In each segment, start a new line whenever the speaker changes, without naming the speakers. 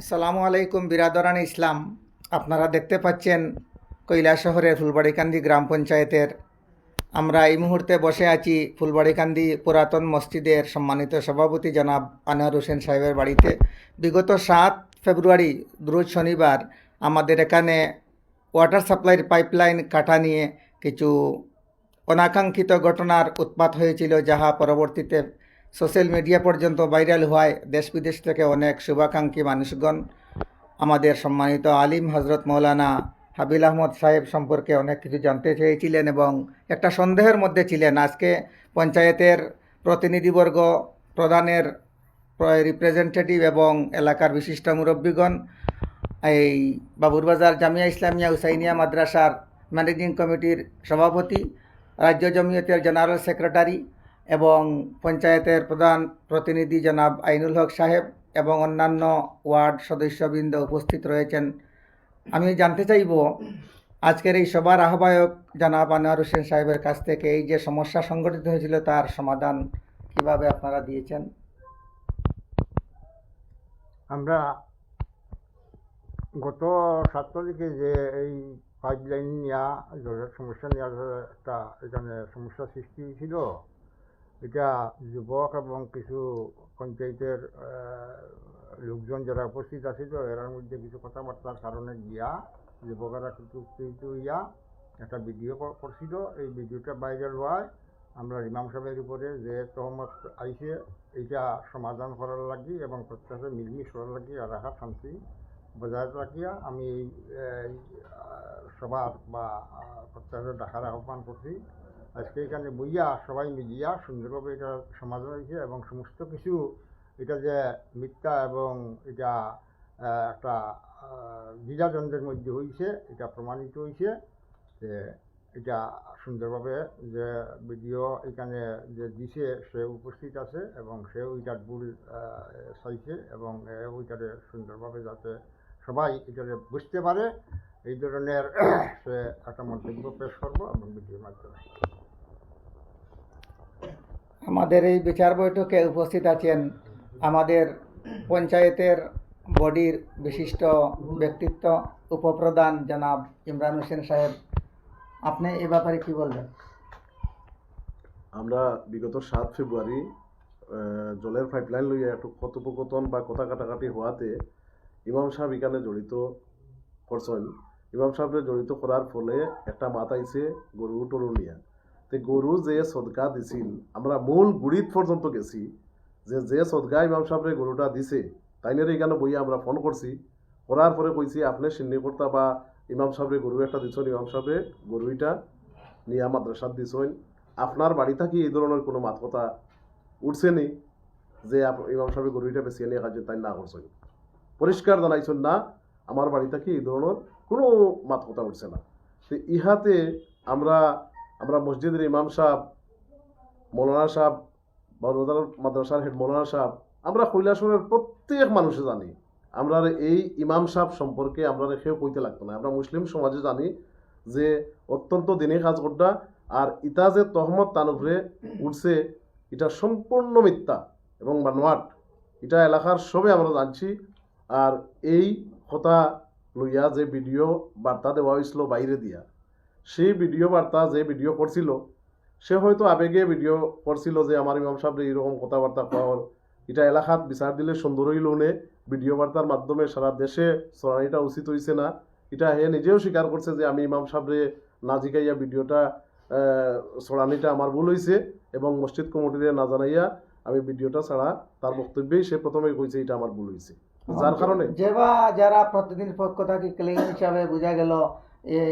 আসসালামু আলাইকুম বিরাদরান ইসলাম। আপনারা দেখতে পাচ্ছেন কৈলা শহরের ফুলবাড়িকান্দি গ্রাম পঞ্চায়েতের। আমরা এই মুহূর্তে বসে আছি ফুলবাড়িকান্দি পুরাতন মসজিদের সম্মানিত সভাপতি জনাব আনোয়ার হোসেন সাহেবের বাড়িতে। বিগত সাত ফেব্রুয়ারি, রোজ শনিবার আমাদের এখানে ওয়াটার সাপ্লাইয়ের পাইপলাইন কাটা নিয়ে কিছু অনাকাঙ্ক্ষিত ঘটনার উৎপাত হয়েছিল, যাহা পরবর্তীতে সোশ্যাল মিডিয়া পর্যন্ত ভাইরাল হওয়ায় দেশ বিদেশ থেকে অনেক শুভাকাঙ্ক্ষী মানুষগণ, আমাদের সম্মানিত আলিম হজরত মৌলানা হাবিল আহমদ সাহেব সম্পর্কে অনেক কিছু জানতে চেয়েছিলেন এবং একটা সন্দেহের মধ্যে ছিলেন। আজকে পঞ্চায়েতের প্রতিনিধিবর্গ, প্রধানের রিপ্রেজেন্টেটিভ এবং এলাকার বিশিষ্ট মুরব্বীগণ, এই বাবুরবাজার জামিয়া ইসলামিয়া হুসাইনিয়া মাদ্রাসার ম্যানেজিং কমিটির সভাপতি, রাজ্য জমিয়তের জেনারেল সেক্রেটারি এবং পঞ্চায়েতের প্রধান প্রতিনিধি জনাব আইনুল হক সাহেব এবং অন্যান্য ওয়ার্ড সদস্যবৃন্দ উপস্থিত রয়েছেন। আমি জানতে চাইব, আজকের এই সবার আহ্বায়ক জনাব আনোয়ার হোসেন সাহেবের কাছ থেকে এই যে সমস্যা সংগঠিত হয়েছিল, তার সমাধান কীভাবে আপনারা দিয়েছেন?
আমরা গত সাত তারিখে যে এই পাইপ লাইন নেওয়া জলের সমস্যা নেওয়ার একটা এখানে সমস্যা সৃষ্টি হয়েছিল। এটা যুবক এবং কিছু পঞ্চায়েতের লোকজন যারা উপস্থিত আছিল এরার মধ্যে কিছু কথাবার্তার কারণে গিয়া যুবকেরা কিছু উত্তেজিত হইয়া একটা ভিডিও করছিল। এই ভিডিওটা ভাইরাল হওয়ায় আমরা ইমাম সাহেবের উপরে যে তহমত আইছে, এইটা সমাধান করার লাগি এবং প্রত্যাশা মিলমিশ করার লাগি আর রাখা শান্তি বজায় রাখিয়া আমি এই সবার বা প্রত্যাশা ডাকার আহ্বান করছি। আজকে এখানে বইয়া সবাই মিলিয়া সুন্দরভাবে এটা সমাধান হয়েছে এবং সমস্ত কিছু এটা যে মিথ্যা এবং এটা একটা দ্বিধাদ্বন্দ্বের মধ্যে হয়েছে এটা প্রমাণিত হয়েছে যে এটা সুন্দরভাবে যে ভিডিও এখানে যে দিছে, সে উপস্থিত আছে এবং সে ওইটার ভুল চাইছে এবং ওইটারে সুন্দরভাবে যাতে সবাই এটারে বুঝতে পারে। এই ধরনের সে একটা মন্তব্য পেশ করব এবং ভিডিওর মাধ্যমে।
আমাদের এই বিচার বৈঠকে উপস্থিত আছেন আমাদের পঞ্চায়েতের বডির বিশিষ্ট ব্যক্তিত্ব উপপ্রধান জনাব ইমরান হোসেন সাহেব, আপনি এ ব্যাপারে কি বলবেন?
আমরা বিগত সাত ফেব্রুয়ারি জলের পাইপলাইন লইয়া একটু কথোপকথন বা কথা কাটাকাটি হওয়াতে ইমাম সাহেব এখানে জড়িত করছেন। ইমাম সাহেবরে জড়িত করার ফলে একটা মাত আইছে, গরু টরু নিয়া। তে গরু যে সদকা দিছিল, আমরা মূল গুড়িত পর্যন্ত গেছি যে যে সদকা ইমাম সাহেবরে গরুটা দিছে তাইনের এখানে বইয়া আমরা ফোন করছি? করার পরে কইছি, আপনি সিন্নি কর্তা বা ইমাম সাহেবরে গরু একটা দিছেন, ইমাম সাহেবে গরুইটা নিয়া মাদ্রাসাত দিছেন। আপনার বাড়ি থাকি এই ধরনের কোনো মাত কথা উঠছে নি যে ইমাম সাহেব গরুইটা বেশি নিয়ে কাজে তাই না করছেন? পরিষ্কার জানাইছেন, না, আমার বাড়ি থাকি এই ধরনের কোনো মাত কথা উঠছে না। তো ইহাতে আমরা আমরা মসজিদের ইমাম সাহেব, মৌলানা সাহেব বা রোজার মাদ্রাসার হেড মৌলানা সাহেব, আমরা কৈলাসরের প্রত্যেক মানুষে জানি। আমরা এই ইমাম সাহেব সম্পর্কে আমরা কেউ কইতে লাগতো না। আমরা মুসলিম সমাজে জানি যে অত্যন্ত দিনে কাজ করটা আর ইটা যে তহমত তার উপরে উঠছে, এটা সম্পূর্ণ মিথ্যা এবং বানোয়াট। এটা এলাকার সবে আমরা জানছি। আর এই কথা লইয়া যে ভিডিও বার্তা দেওয়া হয়েছিল বাইরে দিয়া সেই ভিডিও বার্তা যে ভিডিও করছিল, সে হয়তো আবেগে ভিডিও করছিল যে আমার ইমাম সাহেব এইরকম কথাবার্তা পাওয়ার এটা এলাকাত বিচার দিলে সুন্দর হইল নে ভিডিও বার্তার মাধ্যমে সারা দেশে চড়ানিটা উচিত হয়েছে না। এটা হে নিজেও স্বীকার করছে যে আমি ইমাম সাহেবরে না জিগাইয়া ভিডিওটা চড়ানিটা আমার ভুল হয়েছে এবং মসজিদ কমিটিরে না জানাইয়া আমি ভিডিওটা ছাড়া তার বক্তব্যেই সে প্রথমে কইছে এটা আমার ভুল হয়েছে যার কারণে
যারা প্রতিদিন পক্ষ থেকে ক্লেম হিসাবে বোঝা গেল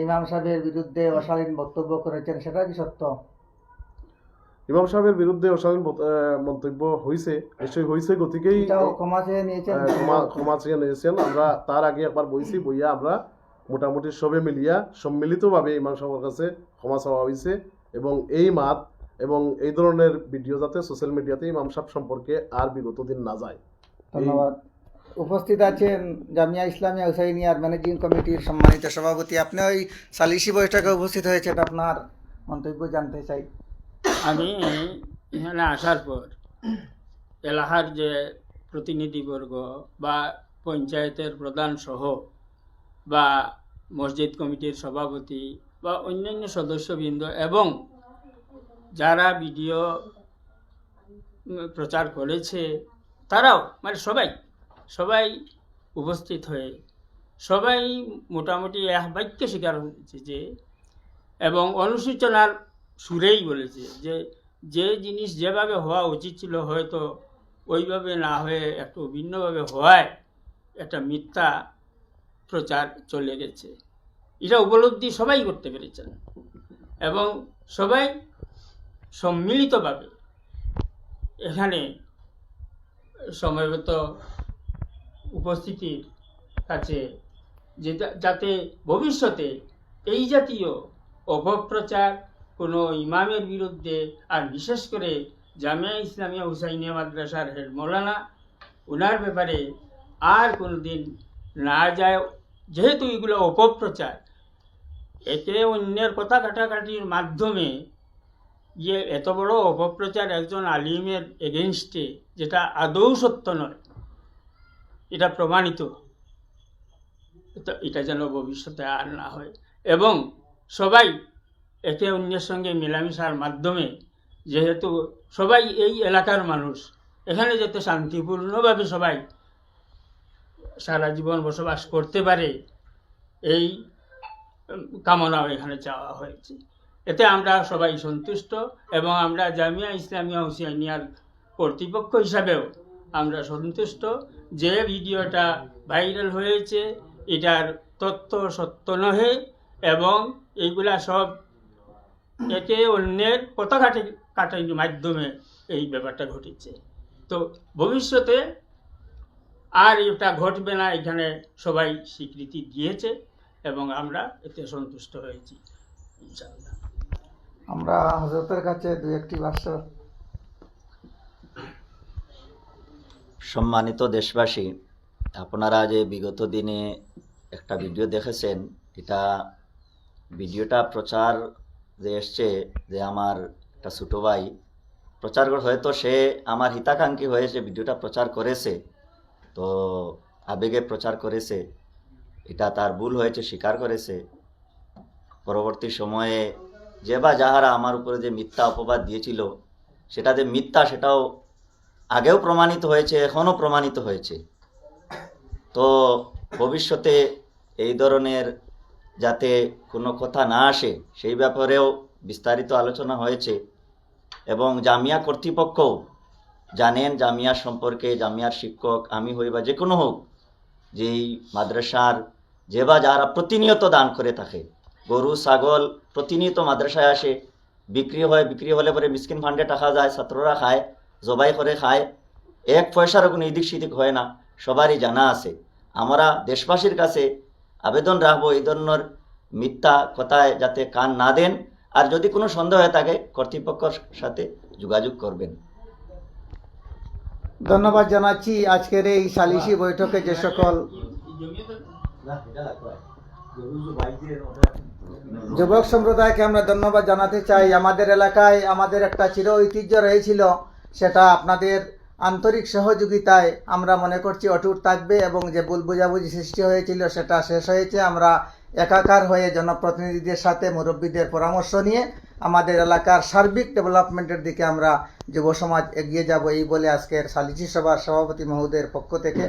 ইমাম সাহেবের বিরুদ্ধে অশালীন বক্তব্য করেছেন সেটা কি সত্য?
ইমাম সাহেবের বিরুদ্ধে অশালীন মন্তব্য হয়েছে নিশ্চয়ই হয়েছে গতিকেই
ক্ষমা চেয়ে নিয়েছেন?
ক্ষমা ক্ষমা চেয়ে নিয়েছেন। আমরা তার আগে একবার বইছি বইয়া আমরা মোটামুটি সবে মিলিয়া সম্মিলিতভাবে ইমাম সাহেবের কাছে ক্ষমা চাওয়া হয়েছে এবং এই মাত এবং এই ধরনের ভিডিও যাতে সোশ্যাল মিডিয়াতে ইমাম সাহেব সম্পর্কে আর বিগত দিন না যায়।
ধন্যবাদ। উপস্থিত আছেন জামিয়া ইসলামিয়া হুসাইনিয়ার ম্যানেজিং কমিটির সম্মানিত সভাপতি। আপনি ওই সালিসি বৈঠকে উপস্থিত হয়েছেন আপনার মন্তব্য জানতে চাই।
আমি এখানে আসার পর এলাকার যে প্রতিনিধিবর্গ বা পঞ্চায়েতের প্রধান সহ বা মসজিদ কমিটির সভাপতি বা অন্যান্য সদস্যবৃন্দ এবং যারা ভিডিও প্রচার করেছে, তারাও মানে সবাই সবাই উপস্থিত হয়ে, সবাই মোটামুটি এক বাক্য স্বীকার হয়েছে যে, এবং অনুসূচনার সুরেই বলেছে যে যে জিনিস যেভাবে হওয়া উচিত ছিল হয়তো ওইভাবে না হয়ে একটু ভিন্নভাবে হওয়ায় একটা মিথ্যা প্রচার চলে গেছে। এটা উপলব্ধি সবাই করতে পেরেছেন। এবং সবাই সম্মিলিতভাবে এখানে সময়গত উপস্থিতির কাছে যে যাতে ভবিষ্যতে এই জাতীয় অপপ্রচার কোনো ইমামের বিরুদ্ধে আর বিশেষ করে জামিয়া ইসলামিয়া হুসাইনিয়া মাদ্রাসার হেড মৌলানা ওনার ব্যাপারে আর কোনো দিন না যায়, যেহেতু এগুলো অপপ্রচার, একে অন্যের কথা কাটাকাটির মাধ্যমে যে এত বড় অপপ্রচার একজন আলিমের এগেনস্টে যেটা আদৌ সত্য নয়। এটা প্রমাণিত। এটা- যেন ভবিষ্যতে আর না হয়। এবং সবাই একে অন্যের সঙ্গে মেলামেশার মাধ্যমে, যেহেতু সবাই এই এলাকার মানুষ, এখানে যাতে শান্তিপূর্ণভাবে সবাই সারা জীবন বসবাস করতে পারে, এই কামনাও এখানে চাওয়া হয়েছে। এতে আমরা সবাই সন্তুষ্ট এবং আমরা জামিয়া ইসলামিয়া হুসিয়ানিয়ার কর্তৃপক্ষ হিসাবেও আমরা সন্তুষ্ট। যে ভিডিওটা ভাইরাল হয়েছে, এটার তথ্য সত্য নহে এবং এইগুলা সব একে অন্যের কথা কাটি কাটার মাধ্যমে এই ব্যাপারটা ঘটেছে। তো ভবিষ্যতে আর এটা ঘটবে না, এখানে সবাই স্বীকৃতি দিয়েছে এবং আমরা এতে সন্তুষ্ট হয়েছি
আমরা হজরতের কাছে দু একটি বাক্য
সম্মানিত দেশবাসী, আপনারা যে বিগত দিনে একটা ভিডিও দেখেছেন, এটা ভিডিওটা প্রচার যে এসছে যে আমার একটা ছোটো ভাই, প্রচার হয়তো সে আমার হিতাকাঙ্ক্ষী হয়ে যে ভিডিওটা প্রচার করেছে, তো আবেগে প্রচার করেছে, এটা তার ভুল হয়েছে, স্বীকার করেছে। পরবর্তী সময়ে যে বা যাহারা আমার উপরে যে মিথ্যা অপবাদ দিয়েছিল, সেটা যে মিথ্যা সেটাও আগেও প্রমাণিত হয়েছে, এখনও প্রমাণিত হয়েছে। তো ভবিষ্যতে এই ধরনের যাতে কোনো কথা না আসে, সেই ব্যাপারেও বিস্তারিত আলোচনা হয়েছে এবং জামিয়া কর্তৃপক্ষ জানেন, জামিয়া সম্পর্কে জামিয়ার শিক্ষক, আমি হই বা যে কোনো হোক যেই মাদ্রাসার যে বা যারা প্রতিনিয়ত দান করে থাকে, গরু, ছাগল প্রতিনিয়ত মাদ্রাসায় আসে, বিক্রি হয়, বিক্রি হলে পরে মিসকিন ফান্ডে টাকা যায়, ছাত্ররা খায় জবাই করে খায়। এক পয়সারও কোনো ইদিক সিদিক হয় না, সবারই জানা আছে। আমরা দেশবাসীর কাছে আবেদন রাখব এই ধরনের মিথ্যা কথায় যাতে কান না দেন, আর যদি কোনো সন্দেহ হয়ে থাকে, কর্তৃপক্ষের সাথে যোগাযোগ করবেন।
ধন্যবাদ জানাচ্ছি আজকের এই সালিসি বৈঠকে যে সকল যুবক সম্প্রদায়কে আমরা ধন্যবাদ জানাতে চাই। আমাদের এলাকায় আমাদের একটা চির ঐতিহ্য রয়েছিল। সেটা আপনাদের আন্তরিক সহযোগিতায় আমরা মনে করছি অটুট থাকবে এবং যে ভুল বোঝাবুঝি সৃষ্টি হয়েছিল সেটা শেষ হয়েছে। আমরা একাকার হয়ে জনপ্রতিনিধিদের সাথে মুরব্বীদের পরামর্শ নিয়ে আমাদের এলাকার সার্বিক ডেভেলপমেন্টের দিকে আমরা যুব সমাজ এগিয়ে যাব এই বলে আজকের সালিসি সভার সভাপতি মহোদয়ের পক্ষ থেকে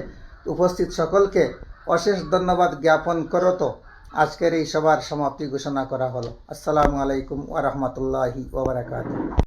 উপস্থিত সকলকে অশেষ ধন্যবাদ জ্ঞাপন করত। আজকের এই সভার সমাপ্তি ঘোষণা করা হলো। আসসালামু আলাইকুম ওয়া রাহমাতুল্লাহি ওয়া বারাকাতুহু।